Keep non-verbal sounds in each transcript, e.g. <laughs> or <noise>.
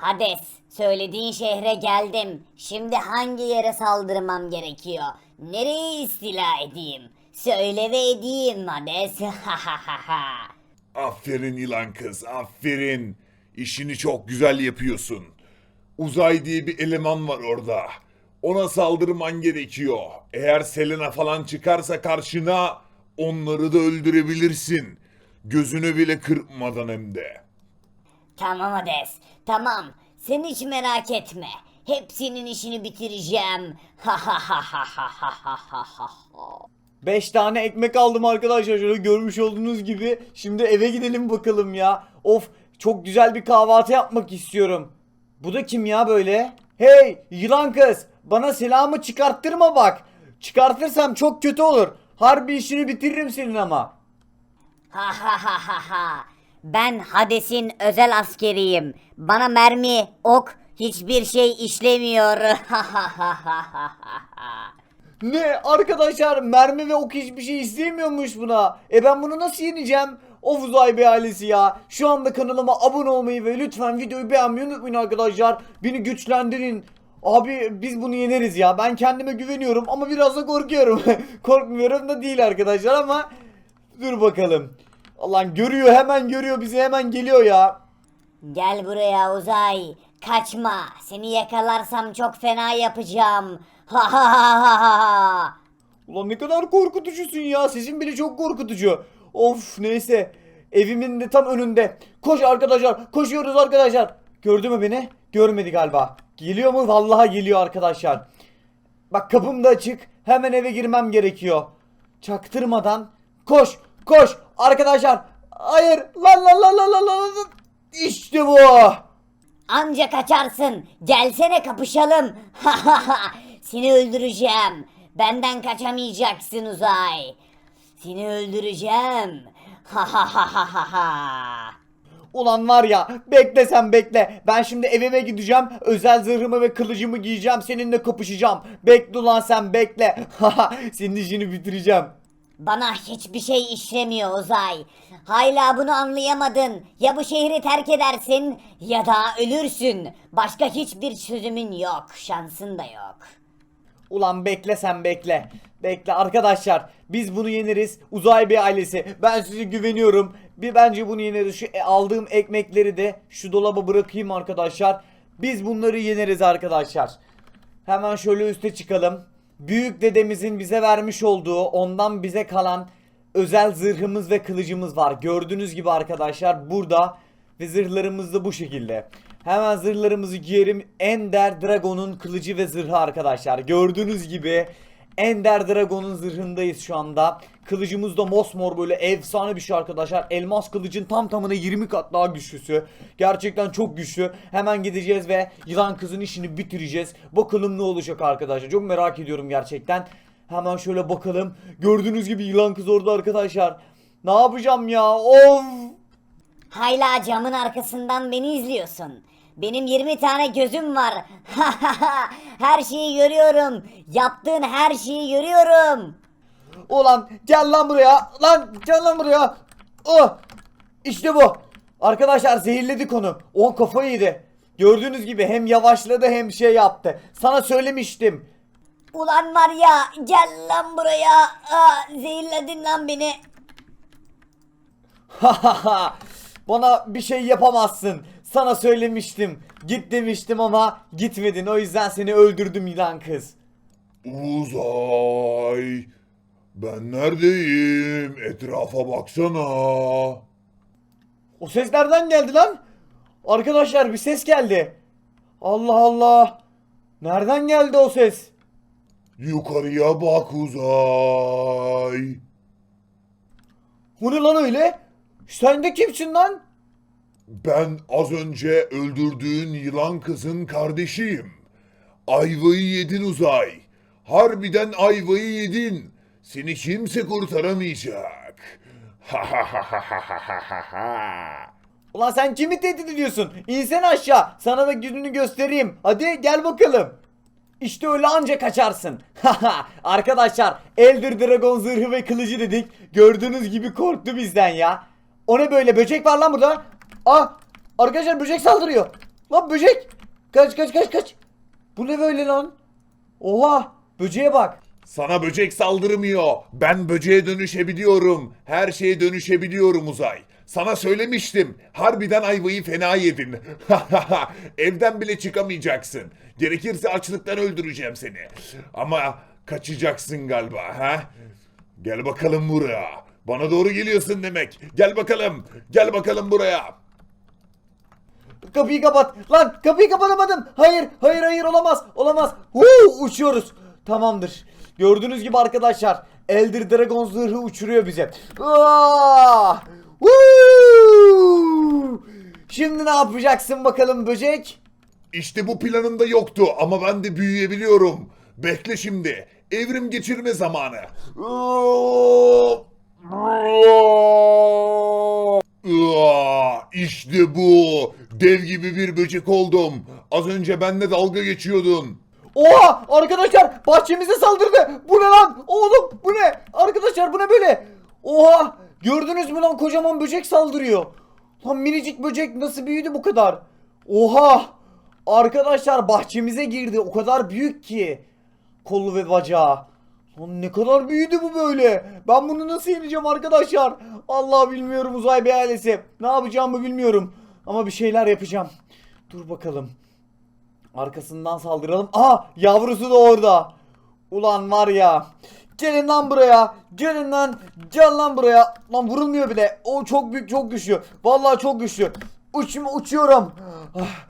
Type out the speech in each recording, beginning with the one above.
Hades, söylediğin şehre geldim. Şimdi hangi yere saldırmam gerekiyor? Nereyi istila edeyim? Söyle ve edeyim Hades. <laughs> Ha ha ha ha. Aferin yılan kız, aferin. İşini çok güzel yapıyorsun. Uzay diye bir eleman var orada. Ona saldırman gerekiyor. Eğer Selena falan çıkarsa karşına onları da öldürebilirsin. Gözünü bile kırpmadan hem de. Tamam Hades. Tamam. Sen hiç merak etme. Hepsinin işini bitireceğim. <laughs> Ha ha ha ha ha ha ha ha. 5 tane ekmek aldım arkadaşlar şöyle görmüş olduğunuz gibi. Şimdi eve gidelim bakalım ya. Of çok güzel bir kahvaltı yapmak istiyorum. Bu da kim ya böyle? Hey yılan kız bana silahımı çıkarttırma bak. Çıkartırsam çok kötü olur. Harbi işini bitiririm senin ama. Ha ha ha ha ha. Ben Hades'in özel askeriyim. Bana mermi, ok, hiçbir şey işlemiyor. <laughs> Ne arkadaşlar mermi ve ok hiçbir şey istemiyormuş buna. E ben bunu nasıl yeneceğim? Of Uzay Bey ailesi ya. Şu anda kanalıma abone olmayı ve lütfen videoyu beğenmeyi unutmayın arkadaşlar. Beni güçlendirin. Abi biz bunu yeneriz ya. Ben kendime güveniyorum ama biraz da korkuyorum. <laughs> Korkmuyorum da değil arkadaşlar ama dur bakalım. Allah'ın görüyor hemen görüyor bizi hemen geliyor ya. Gel buraya uzay. Kaçma. Seni yakalarsam çok fena yapacağım. Ha ha ha ha ha. Ulan ne kadar korkutucusun ya. Sesin bile çok korkutucu. Of neyse. Evimin de tam önünde. Koş arkadaşlar. Koşuyoruz arkadaşlar. Gördü mü beni? Görmedi galiba. Geliyor mu? Vallahi geliyor arkadaşlar. Bak kapım da açık. Hemen eve girmem gerekiyor. Çaktırmadan. Koş. Koş. Arkadaşlar. Hayır. Lan lan lan lan lan lan. İşte bu. Anca kaçarsın. Gelsene kapışalım. <laughs> Seni öldüreceğim. Benden kaçamayacaksın uzay. Seni öldüreceğim. Ha ha ha ha ha ha. Ulan var ya bekle sen bekle. Ben şimdi evime gideceğim. Özel zırhımı ve kılıcımı giyeceğim. Seninle kapışacağım. Bekle ulan sen bekle. Haha <laughs> senin işini bitireceğim. Bana hiçbir şey işlemiyor Uzay. Hala bunu anlayamadın. Ya bu şehri terk edersin ya da ölürsün. Başka hiçbir çözümün yok. Şansın da yok. Ulan bekle sen bekle. Bekle arkadaşlar. Biz bunu yeneriz. Uzay Bey ailesi. Ben size güveniyorum. Bir bence bunu yeneriz. Şu e- aldığım ekmekleri de şu dolaba bırakayım arkadaşlar. Biz bunları yeneriz arkadaşlar. Hemen şöyle üste çıkalım. Büyük dedemizin bize vermiş olduğu ondan bize kalan özel zırhımız ve kılıcımız var. Gördüğünüz gibi arkadaşlar burada ve zırhlarımız da bu şekilde. Hemen zırhlarımızı giyerim. Ender Dragon'un kılıcı ve zırhı arkadaşlar. Gördüğünüz gibi Ender Dragon'un zırhındayız şu anda. Kılıcımız da mosmor böyle efsane bir şey arkadaşlar. Elmas kılıcın tam tamına 20 kat daha güçlüsü. Gerçekten çok güçlü. Hemen gideceğiz ve yılan kızın işini bitireceğiz. Bakalım ne olacak arkadaşlar. Çok merak ediyorum gerçekten. Hemen şöyle bakalım. Gördüğünüz gibi yılan kız orada arkadaşlar. Ne yapacağım ya? Of! Hala camın arkasından beni izliyorsun. Benim 20 tane gözüm var. <laughs> her şeyi görüyorum. Yaptığın her şeyi görüyorum. Ulan gel lan buraya. Lan gel lan buraya. Oh! İşte bu. Arkadaşlar zehirledik onu. O kafayı yedi. Gördüğünüz gibi hem yavaşladı hem şey yaptı. Sana söylemiştim. Ulan var ya gel lan buraya. Aa, zehirledin lan beni. <laughs> Bana bir şey yapamazsın. Sana söylemiştim. Git demiştim ama gitmedin. O yüzden seni öldürdüm yılan kız. Uzay. Ben neredeyim? Etrafa baksana. O ses nereden geldi lan? Arkadaşlar bir ses geldi. Allah Allah. Nereden geldi o ses? Yukarıya bak uzay. Bu ne lan öyle? Sen de kimsin lan? Ben az önce öldürdüğün yılan kızın kardeşiyim. Ayvayı yedin uzay. Harbiden ayvayı yedin. Seni kimse kurtaramayacak. Ha ha ha ha ha ha ha ha. Ulan sen kimi tehdit ediyorsun? İnsen aşağı. Sana da gününü göstereyim. Hadi gel bakalım. İşte öyle anca kaçarsın. <laughs> Haha arkadaşlar Elder Dragon zırhı ve kılıcı dedik. Gördüğünüz gibi korktu bizden ya. O ne böyle böcek var lan burada. Ah arkadaşlar böcek saldırıyor. Lan böcek. Kaç kaç kaç kaç. Bu ne böyle lan? Oha. Böceğe bak. Sana böcek saldırmıyor. Ben böceğe dönüşebiliyorum. Her şeye dönüşebiliyorum Uzay. Sana söylemiştim. Harbiden ayvayı fena yedin. <laughs> Evden bile çıkamayacaksın. Gerekirse açlıktan öldüreceğim seni. Ama kaçacaksın galiba ha? Gel bakalım buraya. Bana doğru geliyorsun demek. Gel bakalım. Gel bakalım buraya. Kapıyı kapat. Lan kapıyı kapatamadım. Hayır hayır hayır olamaz. Olamaz. Huu, uçuyoruz. Tamamdır. Gördüğünüz gibi arkadaşlar Elder Dragon zırhı uçuruyor bize. Aa! Huu! Şimdi ne yapacaksın bakalım böcek? İşte bu planımda yoktu ama ben de büyüyebiliyorum. Bekle şimdi. Evrim geçirme zamanı. İşte bu. Dev gibi bir böcek oldum. Az önce benimle dalga geçiyordun. Oha arkadaşlar bahçemize saldırdı. Bu ne lan? Oğlum bu ne? Arkadaşlar bu ne böyle? Oha gördünüz mü lan kocaman böcek saldırıyor. Lan minicik böcek nasıl büyüdü bu kadar? Oha arkadaşlar bahçemize girdi o kadar büyük ki. Kolu ve bacağı. Lan ne kadar büyüdü bu böyle. Ben bunu nasıl yeneceğim arkadaşlar? Allah bilmiyorum uzay bir ailesi. Ne yapacağımı bilmiyorum. Ama bir şeyler yapacağım. Dur bakalım. Arkasından saldıralım. Aha yavrusu da orada. Ulan var ya. Gelin lan buraya. Gelin lan. Gel lan buraya. Lan vurulmuyor bile. O çok büyük çok güçlü. Vallahi çok güçlü. Uçma uçuyorum. Ah,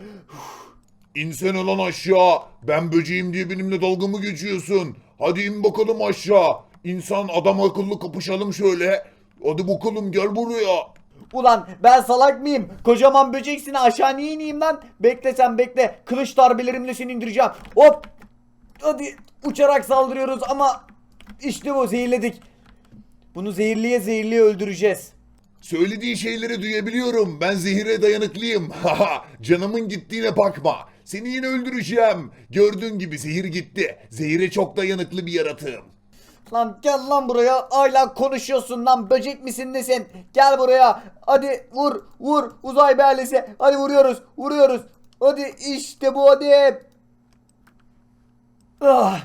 İnsan olan aşağı. Ben böceğim diye benimle dalga mı geçiyorsun? Hadi in bakalım aşağı. İnsan adam akıllı kapışalım şöyle. Hadi bakalım gel buraya. Ulan ben salak mıyım? Kocaman böceksin aşağı niye ineyim lan? Bekle sen bekle. Kılıç darbelerimle seni indireceğim. Hop. Hadi uçarak saldırıyoruz ama işte bu zehirledik. Bunu zehirliye zehirliye öldüreceğiz. Söylediği şeyleri duyabiliyorum. Ben zehire dayanıklıyım. <laughs> Haha, Canımın gittiğine bakma. Seni yine öldüreceğim. Gördüğün gibi zehir gitti. Zehire çok dayanıklı bir yaratığım. Lan gel lan buraya. Hala konuşuyorsun lan. Böcek misin nesin? Gel buraya. Hadi vur vur. Uzay beğerlisi. Hadi vuruyoruz. Vuruyoruz. Hadi işte bu hadi. Ah.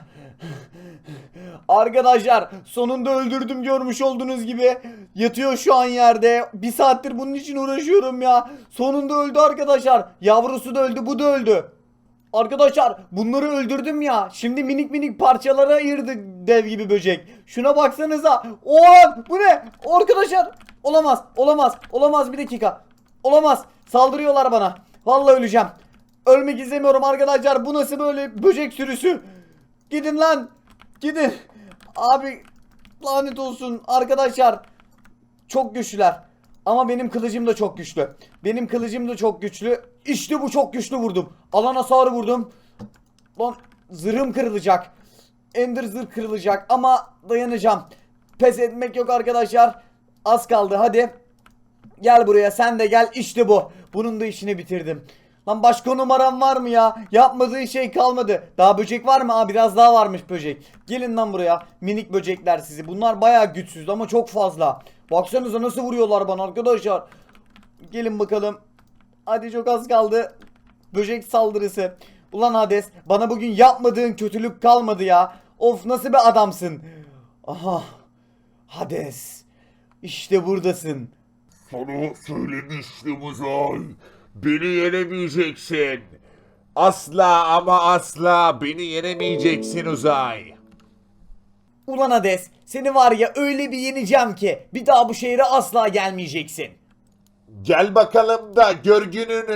Arkadaşlar sonunda öldürdüm görmüş olduğunuz gibi. Yatıyor şu an yerde. Bir saattir bunun için uğraşıyorum ya. Sonunda öldü arkadaşlar. Yavrusu da öldü bu da öldü. Arkadaşlar bunları öldürdüm ya. Şimdi minik minik parçalara ayırdı dev gibi böcek. Şuna baksanıza. Oo bu ne? Arkadaşlar olamaz. Olamaz. Olamaz bir dakika. Olamaz. Saldırıyorlar bana. Vallahi öleceğim. Ölmek istemiyorum arkadaşlar. Bu nasıl böyle böcek sürüsü? Gidin lan. Gidin. Abi lanet olsun arkadaşlar. Çok güçlüler. Ama benim kılıcım da çok güçlü. Benim kılıcım da çok güçlü. İşte bu çok güçlü vurdum. Alan hasarı vurdum. Lan zırhım kırılacak. Ender zırh kırılacak ama dayanacağım. Pes etmek yok arkadaşlar. Az kaldı hadi. Gel buraya sen de gel işte bu. Bunun da işini bitirdim. Lan başka numaram var mı ya? Yapmadığı şey kalmadı. Daha böcek var mı? Aa biraz daha varmış böcek. Gelin lan buraya. Minik böcekler sizi. Bunlar bayağı güçsüz ama çok fazla. Baksanıza nasıl vuruyorlar bana arkadaşlar. Gelin bakalım. Hadi çok az kaldı. Böcek saldırısı. Ulan Hades bana bugün yapmadığın kötülük kalmadı ya. Of nasıl bir adamsın. Aha. Hades. İşte buradasın. Sana söylemiştim Uzay. Beni yenemeyeceksin. Asla ama asla beni yenemeyeceksin Uzay. Ulan Hades seni var ya öyle bir yeneceğim ki bir daha bu şehre asla gelmeyeceksin. Gel bakalım da gör gününü.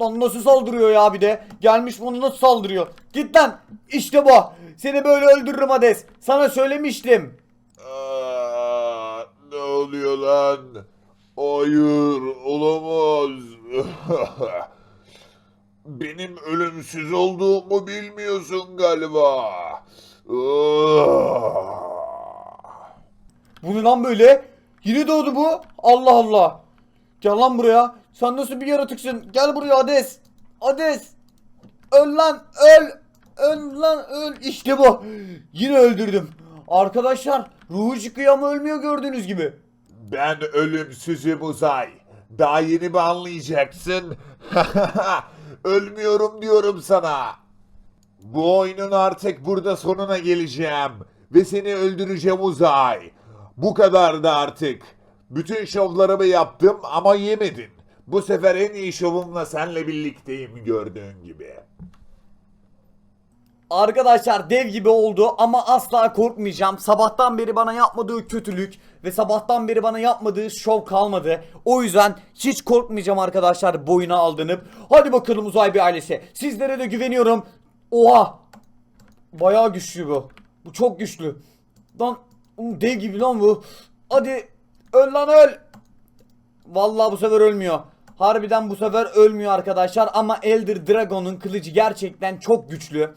Lan nasıl saldırıyor ya bir de. Gelmiş bunu nasıl saldırıyor. Git lan. İşte bu. Seni böyle öldürürüm Hades. Sana söylemiştim. Aa, ne oluyor lan? Hayır, olamaz. <laughs> Benim ölümsüz olduğumu bilmiyorsun galiba. Bu ne lan böyle? Yine doğdu bu. Allah Allah. Gel lan buraya. Sen nasıl bir yaratıksın? Gel buraya Hades. Hades. Öl lan öl. Öl lan öl. İşte bu. Yine öldürdüm. Arkadaşlar ruhu çıkıyor ama ölmüyor gördüğünüz gibi. Ben ölümsüzüm uzay. Daha yeni mi anlayacaksın? <laughs> Ölmüyorum diyorum sana. Bu oyunun artık burada sonuna geleceğim. Ve seni öldüreceğim Uzay. Bu kadar da artık. Bütün şovlarımı yaptım ama yemedin. Bu sefer en iyi şovumla senle birlikteyim gördüğün gibi. Arkadaşlar dev gibi oldu ama asla korkmayacağım. Sabahtan beri bana yapmadığı kötülük ve sabahtan beri bana yapmadığı şov kalmadı. O yüzden hiç korkmayacağım arkadaşlar boyuna aldınıp. Hadi bakalım uzay bir ailesi. Sizlere de güveniyorum. Oha! Bayağı güçlü bu. Bu çok güçlü. Lan dev gibi lan bu. Hadi öl lan öl. Vallahi bu sefer ölmüyor. Harbiden bu sefer ölmüyor arkadaşlar ama Elder Dragon'un kılıcı gerçekten çok güçlü.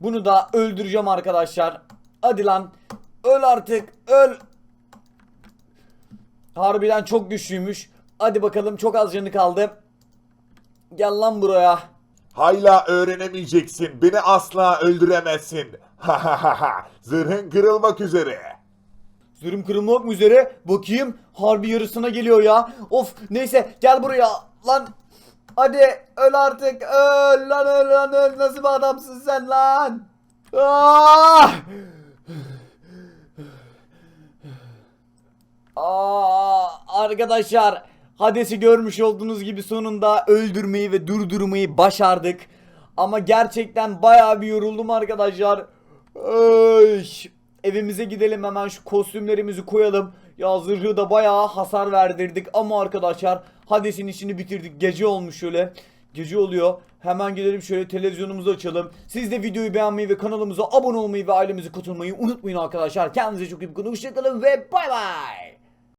Bunu da öldüreceğim arkadaşlar. Hadi lan. Öl artık. Öl. Harbiden çok güçlüymüş. Hadi bakalım çok az canı kaldı. Gel lan buraya. Hala öğrenemeyeceksin. Beni asla öldüremezsin. Ha ha ha ha. Zırhın kırılmak üzere. Zırhım kırılmak mı üzere? Bakayım. Harbi yarısına geliyor ya. Of neyse gel buraya. Lan. Hadi öl artık. Öl lan öl lan öl. Nasıl bir adamsın sen lan? Ah! Aa, arkadaşlar Hades'i görmüş olduğunuz gibi sonunda öldürmeyi ve durdurmayı başardık. Ama gerçekten bayağı bir yoruldum arkadaşlar. Ay, evimize gidelim hemen şu kostümlerimizi koyalım. Ya zırhı da bayağı hasar verdirdik ama arkadaşlar Hades'in işini bitirdik. Gece olmuş şöyle. Gece oluyor. Hemen gidelim şöyle televizyonumuzu açalım. Siz de videoyu beğenmeyi ve kanalımıza abone olmayı ve ailemize katılmayı unutmayın arkadaşlar. Kendinize çok iyi bakın. Hoşçakalın ve bay bay.